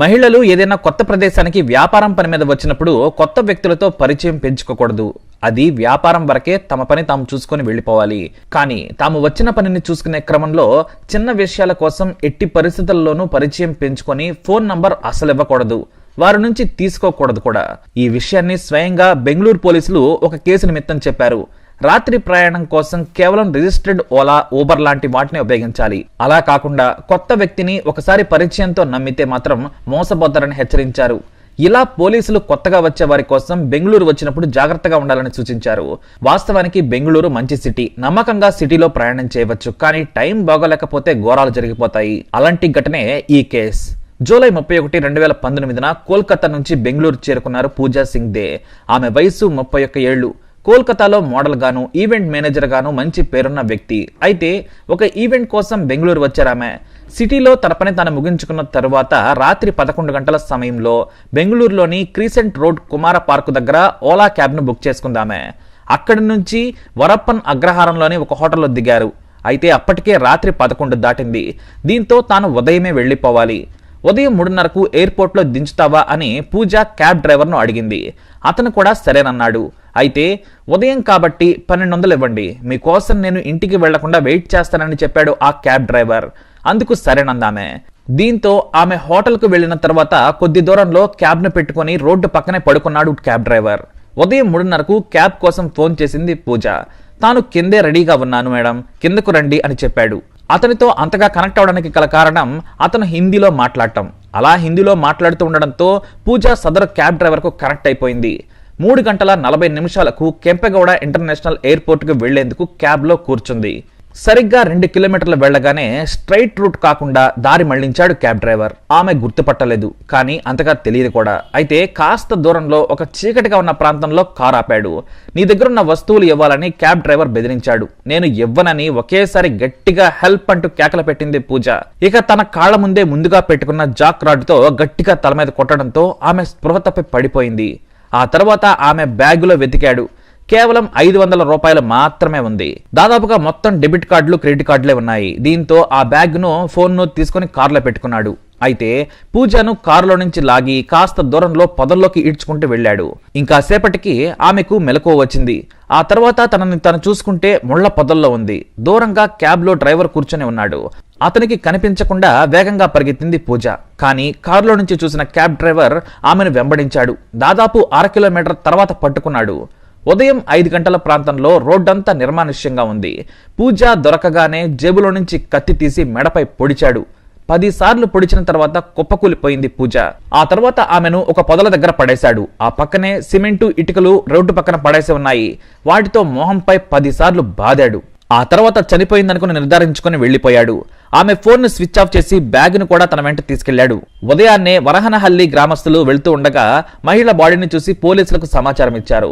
మహిళలు ఏదైనా కొత్త ప్రదేశానికి వ్యాపారం పని మీద వచ్చినప్పుడు కొత్త వ్యక్తులతో పరిచయం పెంచుకోకూడదు. అది వ్యాపారం వరకే తమ పని తాము చూసుకొని వెళ్ళిపోవాలి. కానీ తాము వచ్చిన పనిని చూసుకునే క్రమంలో చిన్న విషయాల కోసం ఎట్టి పరిస్థితుల్లోనూ పరిచయం పెంచుకొని ఫోన్ నంబర్ అసలు ఇవ్వకూడదు. వారి నుంచి తీసుకోకూడదు కూడా. ఈ విషయాన్ని స్వయంగా బెంగళూరు పోలీసులు ఒక కేసు నిమిత్తం చెప్పారు. రాత్రి ప్రయాణం కోసం కేవలం రిజిస్టర్డ్ ఓలా ఊబర్ లాంటి వాటిని ఉపయోగించాలి. అలా కాకుండా కొత్త వ్యక్తిని ఒకసారి పరిచయంతో నమ్మితే మాత్రం మోసపోతారని హెచ్చరించారు. ఇలా పోలీసులు కొత్తగా వచ్చే వారి కోసం బెంగళూరు వచ్చినప్పుడు జాగ్రత్తగా ఉండాలని సూచించారు. వాస్తవానికి బెంగళూరు మంచి సిటీ. నమ్మకంగా సిటీలో ప్రయాణం చేయవచ్చు కానీ టైం బాగోలేకపోతే ఘోరాలు జరిగిపోతాయి. అలాంటి ఘటనే ఈ కేస్. జూలై ముప్పై ఒకటి రెండు వేల పంతొమ్మిదిన కోల్కతా నుంచి బెంగళూరు చేరుకున్నారు పూజా సింగ్ దే ఆమె వయసు ముప్పై ఒక్క ఏళ్ళు. కోల్కతాలో మోడల్ గాను ఈవెంట్ మేనేజర్ గాను మంచి పేరున్న వ్యక్తి. అయితే ఒక ఈవెంట్ కోసం బెంగళూరు వచ్చారామె. సిటీలో తన పని తాను ముగించుకున్న తర్వాత రాత్రి పదకొండు గంటల సమయంలో బెంగళూరులోని క్రీసెంట్ రోడ్ కుమార పార్కు దగ్గర ఓలా క్యాబ్ను బుక్ చేసుకుందామె. అక్కడి నుంచి వరప్పన్ అగ్రహారంలోని ఒక హోటల్లో దిగారు. అయితే అప్పటికే రాత్రి పదకొండు దాటింది. దీంతో తాను ఉదయమే వెళ్ళిపోవాలి. ఉదయం మూడున్నరకు ఎయిర్పోర్ట్లో దించుతావా అని పూజ క్యాబ్ డ్రైవర్ను అడిగింది. అతను కూడా సరేనన్నాడు. అయితే ఉదయం కాబట్టి పన్నెండు వందలు ఇవ్వండి. మీకోసం నేను ఇంటికి వెళ్ళకుండా వెయిట్ చేస్తానని చెప్పాడు ఆ క్యాబ్ డ్రైవర్. అందుకు సరేనందామె. దీంతో ఆమె హోటల్కు వెళ్ళిన తర్వాత కొద్ది దూరంలో క్యాబ్ను పెట్టుకుని రోడ్డు పక్కనే పడుకున్నాడు క్యాబ్ డ్రైవర్. ఉదయం మూడున్నరకు క్యాబ్ కోసం ఫోన్ చేసింది పూజ. తాను కిందే రెడీగా ఉన్నాను మేడం. కిందకు రండి అని చెప్పాడు. అతనితో అంతగా కనెక్ట్ అవడానికి గల కారణం అతను హిందీలో మాట్లాడటం. అలా హిందీలో మాట్లాడుతూ ఉండడంతో పూజ సదరు క్యాబ్ డ్రైవర్కు కనెక్ట్ అయిపోయింది. మూడు గంటల నలభై నిమిషాలకు కెంపెగౌడ ఇంటర్నేషనల్ ఎయిర్పోర్ట్కి వెళ్ళేందుకు క్యాబ్లో కూర్చుంది. సరిగ్గా రెండు కిలోమీటర్లు వెళ్ళగానే స్ట్రైట్ రూట్ కాకుండా దారి మళ్ళించాడు క్యాబ్ డ్రైవర్. ఆమె గుర్తుపట్టలేదు కానీ అంతగా తెలియదు కూడా. అయితే కాస్త దూరంలో ఒక చీకటిగా ఉన్న ప్రాంతంలో కారు ఆపాడు. నీ దగ్గరున్న వస్తువులు ఇవ్వాలని క్యాబ్ డ్రైవర్ బెదిరించాడు. నేను ఇవ్వనని ఒకేసారి గట్టిగా హెల్ప్ అంటూ కేకలు పెట్టింది పూజ. ఇక తన కాళ్ళ ముందే ముందుగా పెట్టుకున్న జాక్ రాడ్తో గట్టిగా తల మీద కొట్టడంతో ఆమె స్పృహ తప్పి పడిపోయింది. ఆ తర్వాత ఆమె బ్యాగులో వెతికాడు. కేవలం ఐదు వందల రూపాయలు మాత్రమే ఉంది. దాదాపుగా మొత్తం డెబిట్ కార్డులు క్రెడిట్ కార్డులే ఉన్నాయి. దీంతో ఆ బ్యాగ్ను ఫోన్ను తీసుకుని కారులో పెట్టుకున్నాడు. అయితే పూజను కారులో నుంచి లాగి కాస్త దూరంలో పొదల్లోకి ఈడ్చుకుంటూ వెళ్ళాడు. ఇంకా సేపటికి ఆమెకు మెలకువ వచ్చింది. ఆ తర్వాత తనని తను చూసుకుంటే ముళ్ళ పొదల్లో ఉంది. దూరంగా క్యాబ్లో డ్రైవర్ కూర్చొని ఉన్నాడు. అతనికి కనిపించకుండా వేగంగా పరిగెత్తింది పూజ. కానీ కారులో నుంచి చూసిన క్యాబ్ డ్రైవర్ ఆమెను వెంబడించాడు. దాదాపు అర కిలోమీటర్ తర్వాత పట్టుకున్నాడు. ఉదయం ఐదు గంటల ప్రాంతంలో రోడ్డంతా నిర్మానుష్యంగా ఉంది. పూజ దొరకగానే జేబులో నుంచి కత్తి తీసి మెడపై పొడిచాడు. పది సార్లు పొడిచిన తర్వాత కుప్పకూలిపోయింది పూజ. ఆ తర్వాత ఆమెను ఒక పొదల దగ్గర పడేశాడు. ఆ పక్కనే సిమెంటు ఇటుకలు రోడ్డు పక్కన పడేసి ఉన్నాయి. వాటితో మొహంపై పదిసార్లు బాదాడు. ఆ తర్వాత చనిపోయిందనుకుని నిర్ధారించుకుని వెళ్ళిపోయాడు ఆమె ఫోన్ స్విచ్ ఆఫ్ చేసి బ్యాగ్ను కూడా తన వెంట తీసుకెళ్ళాడు. ఉదయాన్నే వరహనహల్లి గ్రామస్తులు వెళ్తూ ఉండగా మహిళ బాడీని చూసి పోలీసులకు సమాచారం ఇచ్చారు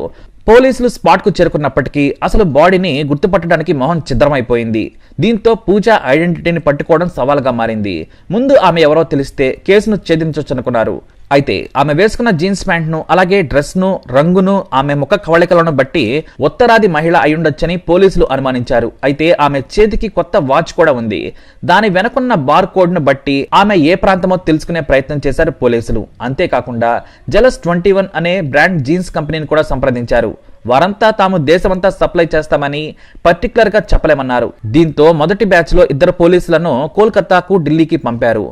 పోలీసులు స్పాట్కు చేరుకున్నప్పటికీ అసలు బాడీని గుర్తుపట్టడానికి మొహం చిద్రమైపోయింది దీంతో పూజ ఐడెంటిటీని పట్టుకోవడం సవాల్గా మారింది. ముందు ఆమె ఎవరో తెలిస్తే కేసును ఛేదించొచ్చనుకున్నారు. అయితే ఆమె వేసుకున్న జీన్స్ ప్యాంట్ను అలాగే డ్రెస్ను రంగును ఆమె ముఖ కవళికలను బట్టి ఉత్తరాది మహిళ అయ్యుండొచ్చని పోలీసులు అనుమానించారు. అయితే ఆమె చేతికి కొత్త వాచ్ కూడా ఉంది. దాని వెనకున్న బార్ కోడ్ను బట్టి ఆమె ఏ ప్రాంతమో తెలుసుకునే ప్రయత్నం చేశారు పోలీసులు. అంతేకాకుండా జలస్ ట్వంటీ వన్ అనే బ్రాండ్ జీన్స్ కంపెనీని కూడా సంప్రదించారు. వారంతా తాము దేశమంతా సప్లై చేస్తామని పర్టికులర్గా చెప్పలేమన్నారు. దీంతో మొదటి బ్యాచ్లో ఇద్దరు పోలీసులను కోల్కతాకు ఢిల్లీకి పంపారు.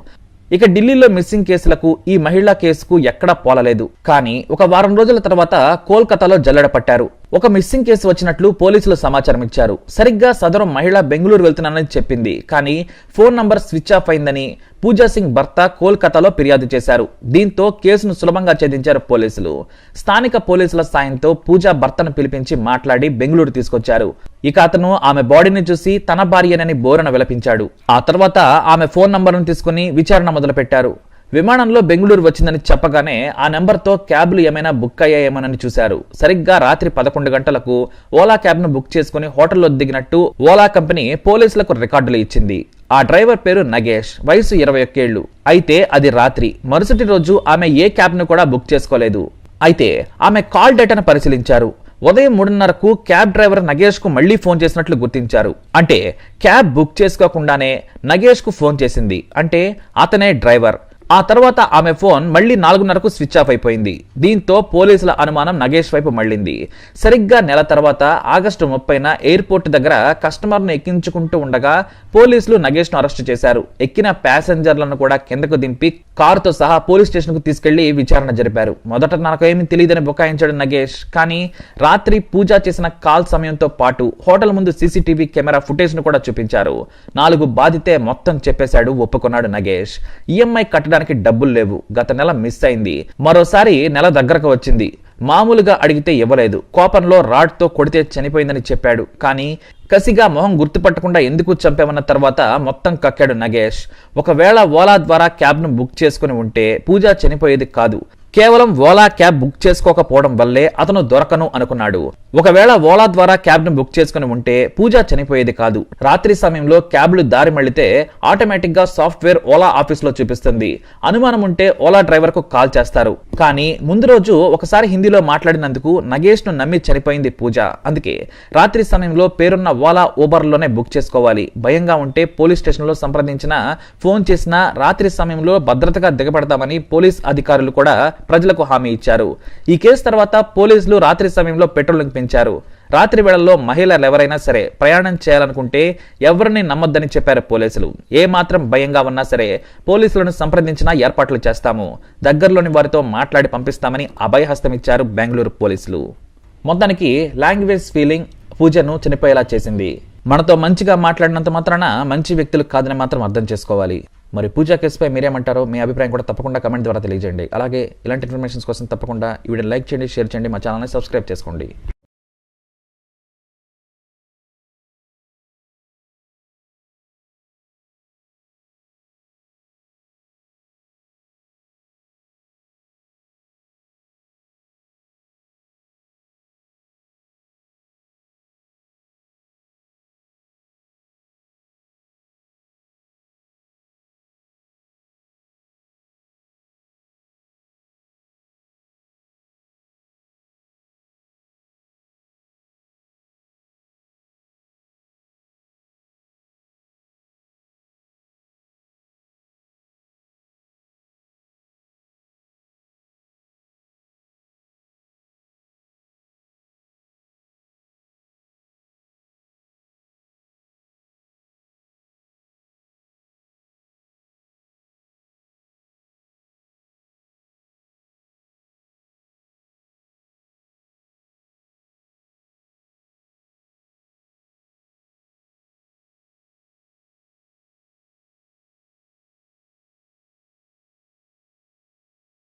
ఇక ఢిల్లీలో మిస్సింగ్ కేసులకు ఈ మహిళా కేసుకు ఎక్కడా పోలలేదు. కానీ ఒక వారం రోజుల తర్వాత కోల్కతాలో జల్లెడ పట్టారు. ఒక మిస్సింగ్ కేసు వచ్చినట్లు పోలీసులు సమాచారం ఇచ్చారు. సరిగ్గా సదరు మహిళ బెంగళూరు వెళ్తున్నానని చెప్పింది. కానీ ఫోన్ నంబర్ స్విచ్ ఆఫ్ అయిందని పూజా సింగ్ భర్త కోల్కతాలో ఫిర్యాదు చేశారు. దీంతో కేసును సులభంగా ఛేదించారు పోలీసులు. స్థానిక పోలీసుల సాయంతో పూజా భర్తను పిలిపించి మాట్లాడి బెంగళూరు తీసుకొచ్చారు. ఇక అతను ఆమె బాడీని చూసి తన భార్యనని బోరన విలపించాడు. ఆ తర్వాత ఆమె ఫోన్ నంబర్ను తీసుకుని విచారణ మొదలుపెట్టారు. విమానంలో బెంగళూరు వచ్చిందని చెప్పగానే ఆ నెంబర్తో క్యాబ్లు ఏమైనా బుక్ అయ్యాయేమోనని చూశారు. సరిగ్గా రాత్రి పదకొండు గంటలకు ఓలా క్యాబ్ను బుక్ చేసుకుని హోటల్లో దిగినట్టు ఓలా కంపెనీ పోలీసులకు రికార్డులు ఇచ్చింది. ఆ డ్రైవర్ పేరు నగేష్ వయసు ఇరవై ఒక్కేళ్ళు అయితే అది రాత్రి. మరుసటి రోజు ఆమె ఏ క్యాబ్ను కూడా బుక్ చేసుకోలేదు. అయితే ఆమె కాల్ డేటాను పరిశీలించారు. ఉదయం మూడున్నరకు క్యాబ్ డ్రైవర్ నగేష్కు మళ్ళీ ఫోన్ చేసినట్లు గుర్తించారు. అంటే క్యాబ్ బుక్ చేసుకోకుండానే నగేష్కు ఫోన్ చేసింది. అంటే అతనే డ్రైవర్. ఆ తర్వాత ఆమె ఫోన్ మళ్ళీ నాలుగున్నరకు స్విచ్ ఆఫ్ అయిపోయింది. దీంతో పోలీసుల అనుమానం నగేష్ వైపు మళ్ళింది. సరిగ్గా నెల తర్వాత ఆగస్టు ముప్పైన ఎయిర్పోర్ట్ దగ్గర కస్టమర్ను ఎక్కించుకుంటూ ఉండగా పోలీసులు నగేష్ను అరెస్ట్ చేశారు. ఎక్కిన ప్యాసింజర్లను కూడా కిందకు దింపి కారుతో సహా పోలీస్ స్టేషన్కు తీసుకెళ్ళి విచారణ జరిపారు. మొదట నాకు ఏమీ తెలియదని బుకాయించాడు నగేష్. కానీ రాత్రి పూజ చేసిన కాల్ సమయంతో పాటు హోటల్ ముందు సీసీటీవీ కెమెరా ఫుటేజ్ను కూడా చూపించారు. నాలుగు బాధితే మొత్తం చెప్పేశాడు ఒప్పుకున్నాడు నగేష్. ఈఎంఐ కట్టడానికి డబ్బులు లేవు. గత నెల మిస్ అయింది. మరోసారి నెల దగ్గరకు వచ్చింది. మామూలుగా అడిగితే ఇవ్వలేదు. కోపంలో రాడ్తో కొడితే చనిపోయిందని చెప్పాడు. కానీ కసిగా మొహం గుర్తుపట్టకుండా ఎందుకు చంపామన్న తర్వాత మొత్తం కక్కాడు నగేష్. ఒకవేళ ఓలా ద్వారా క్యాబ్ను బుక్ చేసుకుని ఉంటే పూజ చనిపోయేది కాదు. కేవలం ఓలా క్యాబ్ బుక్ చేసుకోకపోవడం వల్లే అతను దొరకను అనుకున్నాడు. ఒకవేళ ఓలా ద్వారా క్యాబ్ను బుక్ చేసుకుని ఉంటే పూజ చనిపోయేది కాదు. రాత్రి సమయంలో క్యాబ్లు దారి మళ్ళితే ఆటోమేటిక్గా సాఫ్ట్వేర్ ఓలా ఆఫీస్లో చూపిస్తుంది. అనుమానం ఉంటే ఓలా డ్రైవర్కు కాల్ చేస్తారు. కానీ ముందు రోజు ఒకసారి హిందీలో మాట్లాడినందుకు నగేష్ను నమ్మి చనిపోయింది పూజ. అందుకే రాత్రి సమయంలో పేరున్న ఓలా ఊబర్లోనే బుక్ చేసుకోవాలి. భయంగా ఉంటే పోలీస్ స్టేషన్లో సంప్రదించినా ఫోన్ చేసినా రాత్రి సమయంలో భద్రతగా దిగబడతామని పోలీస్ అధికారులు కూడా ప్రజలకు హామీ ఇచ్చారు. ఈ కేసు తర్వాత పోలీసులు రాత్రి సమయంలో పెట్రోలింగ్ పెంచారు రాత్రి వేళల్లో మహిళలు ఎవరైనా సరే ప్రయాణం చేయాలనుకుంటే ఎవరిని నమ్మొద్దని చెప్పారు పోలీసులు. ఏ మాత్రం భయంగా ఉన్నా సరే పోలీసులను సంప్రదించినా ఏర్పాట్లు చేస్తాము. దగ్గరలోని వారితో మాట్లాడి పంపిస్తామని అభయహస్తం ఇచ్చారు బెంగళూరు పోలీసులు. మొత్తానికి లాంగ్వేజ్ ఫీలింగ్ పూజను చనిపోయేలా చేసింది. మనతో మంచిగా మాట్లాడినంత మాత్రాన మంచి వ్యక్తులు కాదని మాత్రం అర్థం చేసుకోవాలి. మరి పూజా కేసుపై మీరేమంటారో మీ అభిప్రాయం కూడా తప్పకుండా కమెంట్ ద్వారా తెలియజేయండి. అలాగే ఇలాంటి ఇన్ఫర్మేషన్స్ కోసం తప్పకుండా ఈ వీడియో లైక్ చేయండి షేర్ చేయండి మా ఛానల్ని సబ్స్క్రైబ్ చేసుకోండి.